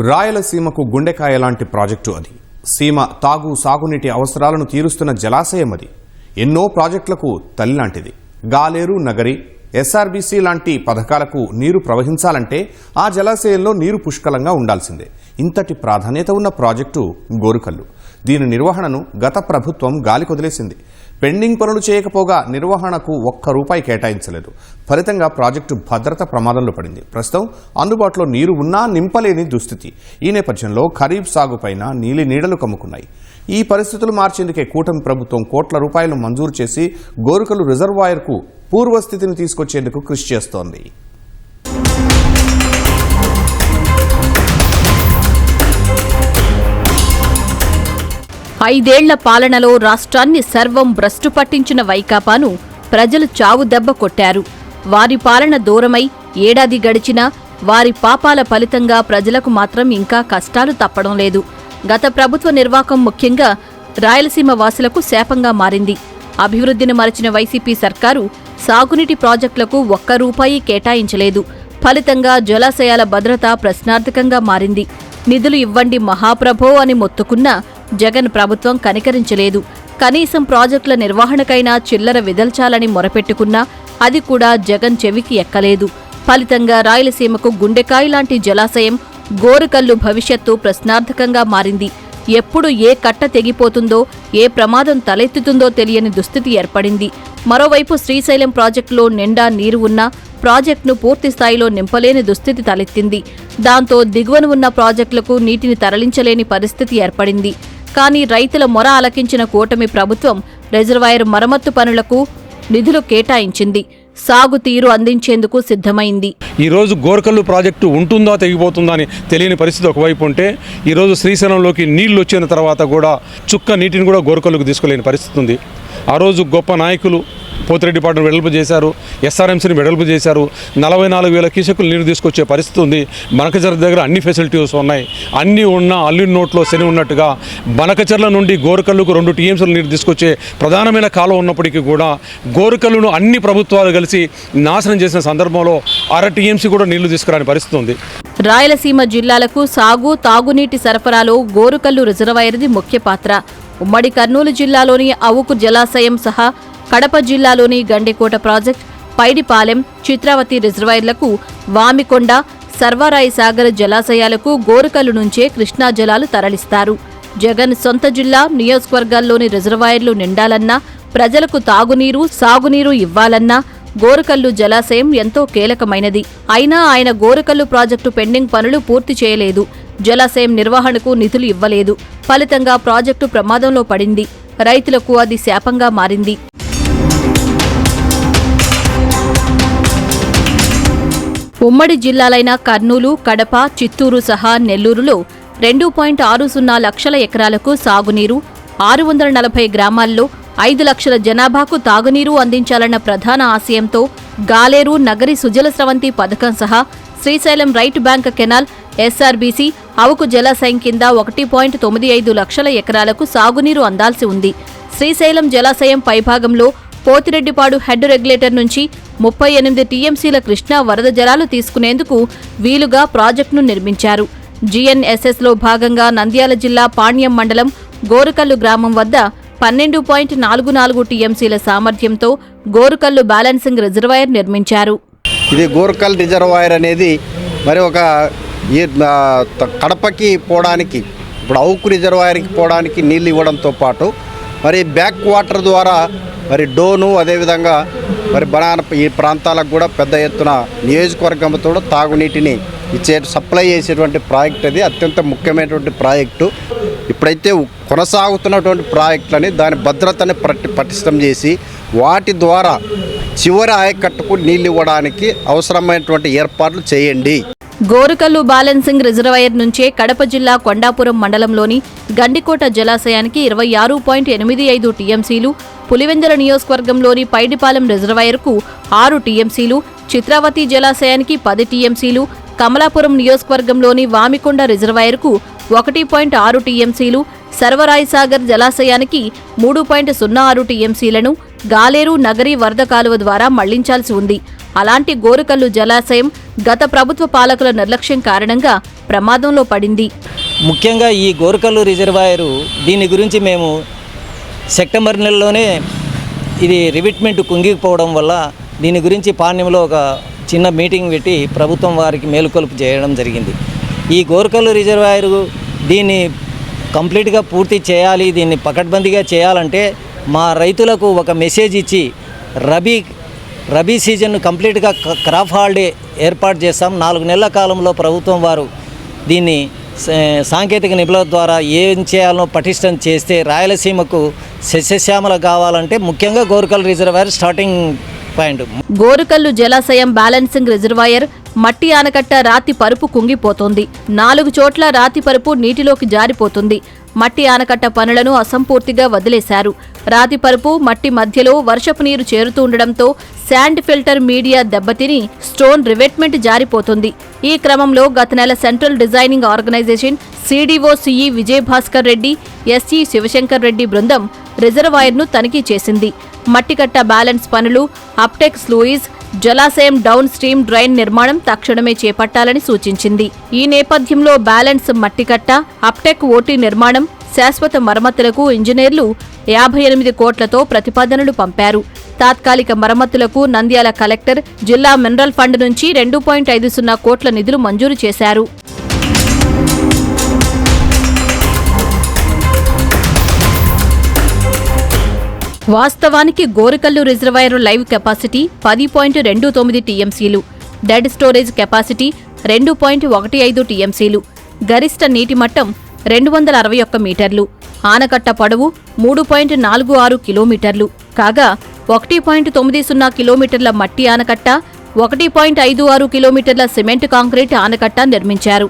రాయలసీమకు గుండెకాయ లాంటి ప్రాజెక్టు అది. సీమ తాగు సాగునీటి అవసరాలను తీరుస్తున్న జలాశయం అది. ఎన్నో ప్రాజెక్టులకు తల్లి లాంటిది గాలేరు నగరి ఎస్ఆర్బీసీ లాంటి పథకాలకు నీరు ప్రవహించాలంటే ఆ జలాశయంలో నీరు పుష్కలంగా ఉండాల్సిందే. ఇంతటి ప్రాధాన్యత ఉన్న ప్రాజెక్టు గోరుకల్లు. దీని నిర్వహణను గత ప్రభుత్వం గాలికొదిలేసింది పెండింగ్ పనులు చేయకపోగా నిర్వహణకు ఒక్క రూపాయి కేటాయించలేదు. ఫలితంగా ప్రాజెక్టు భద్రత ప్రమాదంలో పడింది. ప్రస్తుతం అందుబాటులో నీరు ఉన్నా నింపలేని దుస్థితి. ఈ నేపథ్యంలో ఖరీఫ్ సాగుపైన నీలి నీడలు కమ్ముకున్నాయి. ఈ పరిస్థితులు మార్చేందుకే కూటమి ప్రభుత్వం కోట్ల రూపాయలు మంజూరు చేసి గోరుకలు రిజర్వాయర్కు పూర్వస్థితిని తీసుకొచ్చేందుకు కృషి చేస్తోంది. ఐదేళ్ళ పాలనలో రాష్ట్రాన్ని సర్వం భ్రష్టు పట్టించిన వైకాపాను ప్రజలు చావు దెబ్బ కొట్టారు. వారి పాలన దూరమై ఏడాది గడిచినా వారి పాపాల ఫలితంగా ప్రజలకు మాత్రం ఇంకా కష్టాలు తప్పడం లేదు. గత ప్రభుత్వ నిర్వాకం ముఖ్యంగా రాయలసీమ వాసులకు శాపంగా మారింది. అభివృద్ధిని మరచిన వైసీపీ సర్కారు సాగునీటి ప్రాజెక్టులకు ఒక్క రూపాయి కేటాయించలేదు. ఫలితంగా జలాశయాల భద్రత ప్రశ్నార్థకంగా మారింది. నిధులు ఇవ్వండి మహాప్రభో అని మొత్తుకున్నా జగన్ ప్రభుత్వం కనికరించలేదు. కనీసం ప్రాజెక్టుల నిర్వహణకైనా చిల్లర విదల్చాలని మొరపెట్టుకున్నా అది కూడా జగన్ చెవికి ఎక్కలేదు. ఫలితంగా రాయలసీమకు గుండెకాయ లాంటి జలాశయం గోరుకల్లు భవిష్యత్తు ప్రశ్నార్థకంగా మారింది. ఎప్పుడు ఏ కట్ట తెగిపోతుందో ఏ ప్రమాదం తలెత్తుతుందో తెలియని దుస్థితి ఏర్పడింది. మరోవైపు శ్రీశైలం ప్రాజెక్టులో నిండా నీరు ఉన్నా ప్రాజెక్టును పూర్తి స్థాయిలో నింపలేని దుస్థితి తలెత్తింది. దాంతో దిగువన ఉన్న ప్రాజెక్టులకు నీటిని తరలించలేని పరిస్థితి ఏర్పడింది. కానీ రైతుల మొర అలకించిన కూటమి ప్రభుత్వం రిజర్వాయర్ మరమ్మత్తు పనులకు నిధులు కేటాయించింది. సాగు తీరు అందించేందుకు సిద్ధమైంది. ఈరోజు గోరకల్లు ప్రాజెక్టు ఉంటుందా తెగిపోతుందా అని తెలియని పరిస్థితి ఒకవైపు ఉంటే ఈరోజు శ్రీశైలంలోకి నీళ్ళు వచ్చిన తర్వాత కూడా చుక్క నీటిని కూడా గోరకల్లుకు తీసుకోలేని పరిస్థితి ఉంది. ఆ రోజు గొప్ప నాయకులు పోతిరెడ్డిపాటును వెడల్పు చేశారు ఎస్ఆర్ఎంసీని వెడల్పు చేశారు. నలభై నాలుగు వేల కీసకులు నీరు తీసుకొచ్చే పరిస్థితి ఉంది. బనకచర్ల దగ్గర అన్ని ఫెసిలిటీస్ ఉన్నాయి. అన్నీ ఉన్న అల్లి నోట్లో శని ఉన్నట్టుగా బనకచర్ల నుండి గోరకల్లుకు రెండు టీఎంసీలు నీరు తీసుకొచ్చే ప్రధానమైన కాలం ఉన్నప్పటికీ కూడా గోరకల్లును అన్ని ప్రభుత్వాలు కలిసి నాశనం చేసిన సందర్భంలో అర టీఎంసీ కూడా నీళ్ళు తీసుకురాని పరిస్థితి ఉంది. రాయలసీమ జిల్లాలకు సాగు తాగునీటి సరఫరాలో గోరుకల్లు రిజర్వాయర్ది ముఖ్య పాత్ర. ఉమ్మడి కర్నూలు జిల్లాలోని అవుకు జలాశయం సహా కడప జిల్లాలోని గండికోట ప్రాజెక్ట్ పైడిపాలెం చిత్రావతి రిజర్వాయర్లకు వామికొండ సర్వారాయి సాగర్ జలాశయాలకు గోరుకల్లు నుంచే కృష్ణా జలాలు తరలిస్తారు. జగన్ సొంత జిల్లా నియోజకవర్గాల్లోని రిజర్వాయర్లు నిండాలన్నా ప్రజలకు తాగునీరు సాగునీరు ఇవ్వాలన్నా గోరుకల్లు జలాశయం ఎంతో కీలకమైనది. అయినా ఆయన గోరుకల్లు ప్రాజెక్టు పెండింగ్ పనులు పూర్తి చేయలేదు. జలాశయం నిర్వహణకు నిధులు ఇవ్వలేదు. ఫలితంగా ప్రాజెక్టు ప్రమాదంలో పడింది. రైతులకు అది శాపంగా మారింది. ఉమ్మడి జిల్లాలైన కర్నూలు కడప చిత్తూరు సహా నెల్లూరులో రెండు పాయింట్ ఆరు సున్నా లక్షల ఎకరాలకు సాగునీరు ఆరు వందల నలభై గ్రామాల్లో ఐదు లక్షల జనాభాకు తాగునీరు అందించాలన్న ప్రధాన ఆశయంతో గాలేరు నగరి సుజల స్రవంతి పథకం సహా Srisailam right bank canal SRBC Avuku జలాశయం కింద ఒకటి పాయింట్ తొమ్మిది ఐదు లక్షల ఎకరాలకు సాగునీరు అందాల్సి ఉంది. శ్రీశైలం జలాశయం పైభాగంలో పోతిరెడ్డిపాడు హెడ్ రెగ్యులేటర్ నుంచి ముప్పై ఎనిమిది టీఎంసీల కృష్ణా వరద జలాలు తీసుకునేందుకు వీలుగా ప్రాజెక్టును నిర్మించారు. జీఎన్ఎస్ఎస్లో భాగంగా నంద్యాల జిల్లా పాణ్యం మండలం గోరుకల్లు గ్రామం వద్ద పన్నెండు పాయింట్ నాలుగు నాలుగు టీఎంసీల సామర్థ్యంతో గోరుకల్లు బ్యాలెన్సింగ్ రిజర్వాయర్ నిర్మించారు. ఇది గోరుకల్ రిజర్వాయర్ అనేది మరి ఒక కడపకి పోవడానికి ఇప్పుడు అవుకు రిజర్వాయర్కి పోవడానికి నీళ్ళు ఇవ్వడంతో పాటు మరి బ్యాక్ వాటర్ ద్వారా మరి డోను అదేవిధంగా మరి బనాన ఈ ప్రాంతాలకు కూడా పెద్ద ఎత్తున నియోజకవర్గంతో తాగునీటిని ఇచ్చే సప్లై చేసేటువంటి ప్రాజెక్ట్ అది అత్యంత ముఖ్యమైనటువంటి ప్రాజెక్టు. ఇప్పుడైతే కొనసాగుతున్నటువంటి ప్రాజెక్టులని దాని భద్రతని పట్టి పటిష్టం చేసి వాటి ద్వారా చివరి ఆయకట్టుకు నీళ్ళు ఇవ్వడానికి అవసరమైనటువంటి ఏర్పాట్లు చేయండి. గోరుకల్లు బ్యాలెన్సింగ్ రిజర్వాయర్ నుంచే కడప జిల్లా కొండాపురం మండలంలోని గండికోట జలాశయానికి ఇరవై ఆరు పాయింట్ ఎనిమిది ఐదు టీఎంసీలు పులివెందుల నియోజకవర్గంలోని పైడిపాలెం రిజర్వాయర్కు ఆరు టీఎంసీలు చిత్రావతి జలాశయానికి పది టీఎంసీలు కమలాపురం నియోజకవర్గంలోని వామికొండ రిజర్వాయర్కు ఒకటి పాయింట్ ఆరు టీఎంసీలు సర్వరాయసాగర్ జలాశయానికి మూడు పాయింట్ సున్నా ఆరు టీఎంసీలను గాలేరు నగరి వరద కాలువ ద్వారా మళ్ళించాల్సి ఉంది. అలాంటి గోరుకల్లు జలాశయం గత ప్రభుత్వ పాలకుల నిర్లక్ష్యం కారణంగా ప్రమాదంలో పడింది. ముఖ్యంగా ఈ గోరకల్లు రిజర్వాయరు దీని గురించి మేము సెప్టెంబర్ నెలలోనే ఇది రివిట్మెంట్ కుంగిపోవడం వల్ల దీని గురించి పాణ్యంలో ఒక చిన్న మీటింగ్ పెట్టి ప్రభుత్వం వారికి మేలుకొలుపు చేయడం జరిగింది. ఈ గోరకల్లు రిజర్వాయరు దీన్ని కంప్లీట్గా పూర్తి చేయాలి దీన్ని పకడ్బందీగా చేయాలంటే మా రైతులకు ఒక మెసేజ్ ఇచ్చి రబీ రబీ సీజన్ కంప్లీట్గా క- క్రాప్ హాలిడే ఏర్పాటు చేస్తాం నాలుగు నెలల కాలంలో ప్రభుత్వం వారు దీన్ని సా- సాంకేతిక నిపుణుల ద్వారా ఏం చేయాలో పటిష్టం చేస్తే రాయలసీమకు సస్యశ్యామల కావాలంటే ముఖ్యంగా Gorukal reservoir starting point. Gorukallu జలాశయం బ్యాలెన్సింగ్ రిజర్వాయర్ మట్టి ఆనకట్ట రాతి పరుపు కుంగిపోతుంది. నాలుగు చోట్ల రాతి పరుపు నీటిలోకి జారిపోతుంది. మట్టి ఆనకట్ట పనులను అసంపూర్తిగా వదిలేశారు. రాతిపరుపు మట్టి మధ్యలో వర్షపు నీరు చేరుతూ ఉండడంతో శాండ్ ఫిల్టర్ మీడియా దెబ్బతిని స్టోన్ రివెట్మెంట్ జారిపోతుంది. ఈ క్రమంలో గత నెల central designing organisation CDO CE Vijayabhaskar Reddy SE Sivashankar Reddy బృందం రిజర్వాయర్ను తనిఖీ చేసింది. మట్టికట్ట బ్యాలెన్స్ పనులు అప్టెక్ స్లూయిస్ జలాశయం డౌన్ స్ట్రీమ్ డ్రైన్ నిర్మాణం తక్షణమే చేపట్టాలని సూచించింది. ఈ నేపథ్యంలో బ్యాలెన్స్ మట్టికట్ట అప్టెక్ ఓటీ నిర్మాణం శాశ్వత మరమ్మతులకు ఇంజనీర్లు యాభై ఎనిమిది కోట్లతో ప్రతిపాదనలు పంపారు. తాత్కాలిక మరమ్మతులకు నంద్యాల కలెక్టర్ జిల్లా మినరల్ ఫండ్ నుంచి రెండు పాయింట్ ఐదు సున్నా కోట్ల నిధులు మంజూరు చేశారు. వాస్తవానికి గోరకల్లు రిజర్వాయర్ లైవ్ కెపాసిటీ పది పాయింట్ రెండు తొమ్మిది టీఎంసీలు. డెడ్ స్టోరేజ్ కెపాసిటీ రెండు పాయింట్ ఒకటి ఐదు టీఎంసీలు. గరిష్ట నీటి మట్టం రెండు వందల అరవై ఒక్క మీటర్లు. ఆనకట్ట పొడవు మూడు పాయింట్ నాలుగు ఆరు కిలోమీటర్లు. కాగా ఒకటి పాయింట్ తొమ్మిది సున్నా కిలోమీటర్ల మట్టి ఆనకట్ట ఒకటి పాయింట్ ఐదు ఆరు కిలోమీటర్ల సిమెంట్ కాంక్రీట్ ఆనకట్ట నిర్మించారు.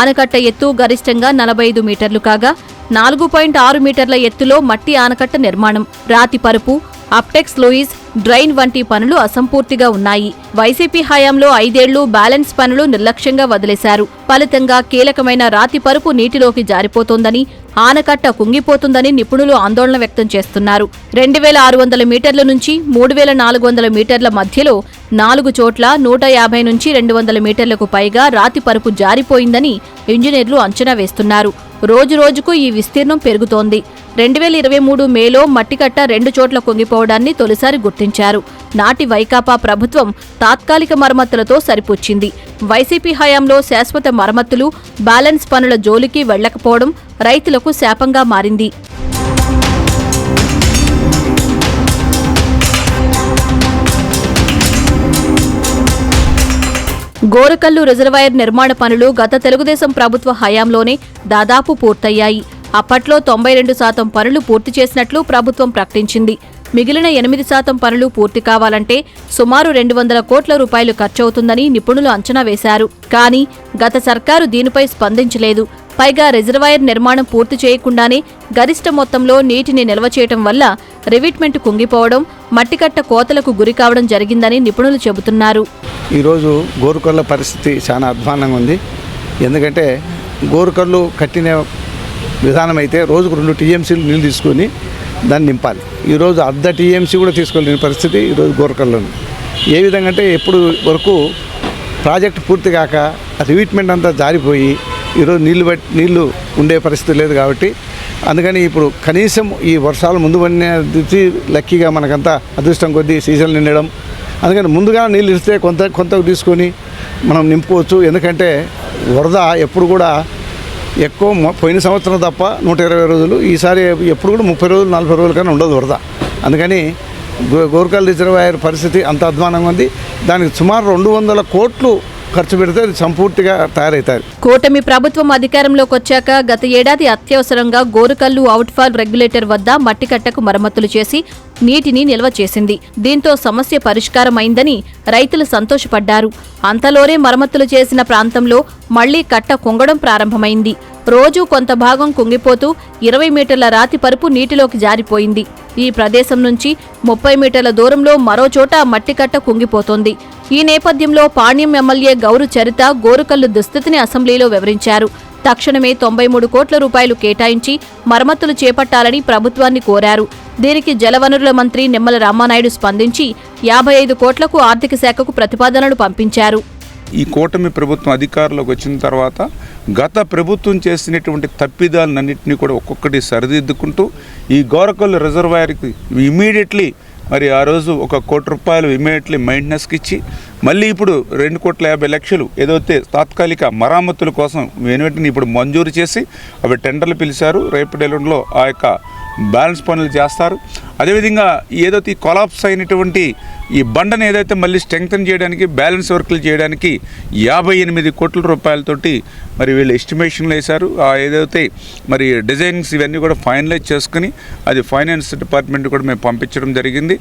ఆనకట్ట ఎత్తు గరిష్టంగా నలభై ఐదు మీటర్లు కాగా నాలుగు పాయింట్ ఆరు మీటర్ల ఎత్తులో మట్టి ఆనకట్ట నిర్మాణం. రాతి పరుపు అప్టెక్స్ లూయిస్ డ్రైన్ వంటి పనులు అసంపూర్తిగా ఉన్నాయి. వైసీపీ హయాంలో ఐదేళ్ళు బ్యాలెన్స్ పనులు నిర్లక్ష్యంగా వదిలేశారు. ఫలితంగా కీలకమైన రాతి పరుపు నీటిలోకి జారిపోతోందని ఆనకట్ట కుంగిపోతుందని నిపుణులు ఆందోళన వ్యక్తం చేస్తున్నారు. రెండు వేల ఆరు వందల మీటర్ల నుంచి మూడు వేల నాలుగు వందల మీటర్ల మధ్యలో నాలుగు చోట్ల నూట యాభై నుంచి రెండు వందల మీటర్లకు పైగా రాతి పరుపు జారిపోయిందని ఇంజనీర్లు అంచనా వేస్తున్నారు. రోజు రోజుకు ఈ విస్తీర్ణం పెరుగుతోంది. రెండు వేల ఇరవై మూడు మేలో మట్టికట్ట రెండు చోట్ల కుంగిపోవడాన్ని తొలిసారి గుర్తించారు. నాటి వైకాపా ప్రభుత్వం తాత్కాలిక మరమ్మతులతో సరిపుచ్చింది. వైసీపీ హయాంలో శాశ్వత మరమ్మతులు బ్యాలెన్స్ పనుల జోలికి వెళ్ళకపోవడం రైతులకు శాపంగా మారింది. గోరకల్లు రిజర్వాయర్ నిర్మాణ పనులు గత తెలుగుదేశం ప్రభుత్వ హయాంలోనే దాదాపు పూర్తయ్యాయి. అప్పట్లో తొంభై రెండు శాతం పనులు పూర్తి చేసినట్లు ప్రభుత్వం ప్రకటించింది. మిగిలిన ఎనిమిది శాతం పనులు పూర్తి కావాలంటే సుమారు రెండు వందల కోట్ల రూపాయలు ఖర్చవుతుందని నిపుణులు అంచనా వేశారు. కానీ గత సర్కారు దీనిపై స్పందించలేదు. పైగా రిజర్వాయర్ నిర్మాణం పూర్తి చేయకుండానే గరిష్ట మొత్తంలో నీటిని నిల్వ చేయటం వల్ల రివిట్మెంట్ కుంగిపోవడం మట్టికట్ట కోతలకు గురి కావడం జరిగిందని నిపుణులు చెబుతున్నారు. ఈరోజు గోరుకల్ల పరిస్థితి చాలా అధ్వానంగా ఉంది. ఎందుకంటే గోరుకల్లు కట్టిన విధానం అయితే రోజుకు రెండు టీఎంసీలు నీళ్ళు తీసుకొని దాన్ని నింపాలి. ఈరోజు అర్ధ టీఎంసీ కూడా తీసుకోలేని పరిస్థితి ఈరోజు గోరుకల్లో ఏ విధంగా అంటే ఎప్పుడు వరకు ప్రాజెక్ట్ పూర్తి కాక రివిట్మెంట్ అంతా జారిపోయి ఈరోజు నీళ్ళు బట్టి నీళ్ళు ఉండే పరిస్థితి లేదు కాబట్టి అందుకని ఇప్పుడు కనీసం ఈ వర్షాలు ముందు పడిన లక్కీగా మనకంతా అదృష్టం కొద్దీ సీజన్ నిండడం. అందుకని ముందుగా నీళ్ళు ఇస్తే కొంత కొంత తీసుకొని మనం నింపుకోవచ్చు. ఎందుకంటే వరద ఎప్పుడు కూడా ఎక్కువ పోయిన సంవత్సరం తప్ప నూట ఇరవై రోజులు ఈసారి ఎప్పుడు కూడా ముప్పై రోజులు నలభై రోజుల కన్నా ఉండదు వరద. అందుకని గో- గోర్కల్ రిజర్వాయర్ పరిస్థితి అంత అధ్వానంగా ఉంది. దానికి సుమారు రెండు వందల కోట్లు ఖర్చు పెడితే అది సంపూర్తిగా తయారవుతారు కూటమి ప్రభుత్వం అధికారంలోకి వచ్చాక గత ఏడాది అత్యవసరంగా గోరుకల్లు అవుట్ఫాల్ రెగ్యులేటర్ వద్ద మట్టికట్టకు మరమ్మతులు చేసి నీటిని నిల్వ చేసింది. దీంతో సమస్య పరిష్కారమైందని రైతులు సంతోషపడ్డారు. అంతలోనే మరమ్మతులు చేసిన ప్రాంతంలో మళ్ళీ కట్ట కుంగడం ప్రారంభమైంది. రోజు కొంత భాగం కుంగిపోతూ ఇరవై మీటర్ల రాతి పరుపు నీటిలోకి జారిపోయింది. ఈ ప్రదేశం నుంచి ముప్పై మీటర్ల దూరంలో మరో చోట మట్టికట్ట కుంగిపోతోంది. ఈ నేపథ్యంలో పాణ్యం ఎమ్మెల్యే గౌరు చరిత గోరుకల్లు దుస్థితిని అసెంబ్లీలో వివరించారు. తక్షణమే తొంభై మూడు కోట్ల రూపాయలు కేటాయించి మరమ్మతులు చేపట్టాలని ప్రభుత్వాన్ని కోరారు. దీనికి జలవనరుల మంత్రి నిమ్మల రామానాయుడు స్పందించి యాభై ఐదు కోట్లకు ఆర్థిక శాఖకు ప్రతిపాదనలు పంపించారు. ఈ కూటమి ప్రభుత్వం అధికారంలోకి వచ్చిన తర్వాత గత ప్రభుత్వం చేసినటువంటి తప్పిదాలన్నింటినీ కూడా ఒక్కొక్కటి సరిదిద్దుకుంటూ ఈ గోరకల్లు రిజర్వాయర్కి ఇమీడియట్లీ మరి ఆ రోజు ఒక కోటి రూపాయలు ఇమీడియట్లీ మెయింటెనెన్స్కి ఇచ్చి మళ్ళీ ఇప్పుడు రెండు కోట్ల యాభై లక్షలు ఏదైతే తాత్కాలిక మరామతుల కోసం వెనువెంటనే ఇప్పుడు మంజూరు చేసి అవి టెండర్లు పిలిచారు. రేపు ఎల్లుండిలో ఆ యొక్క బ్యాలెన్స్ పనులు చేస్తారు. అదేవిధంగా ఏదైతే ఈ కొలాప్స్ అయినటువంటి ఈ బండను ఏదైతే మళ్ళీ స్ట్రెంగ్తన్ చేయడానికి బ్యాలెన్స్ వర్క్లు చేయడానికి యాభై ఎనిమిది కోట్ల రూపాయలతోటి మరి వీళ్ళు ఎస్టిమేషన్లు వేశారు. ఏదైతే మరి డిజైన్స్ ఇవన్నీ కూడా ఫైనలైజ్ చేసుకుని అది ఫైనాన్స్ డిపార్ట్మెంట్ కూడా మేము పంపించడం జరిగింది.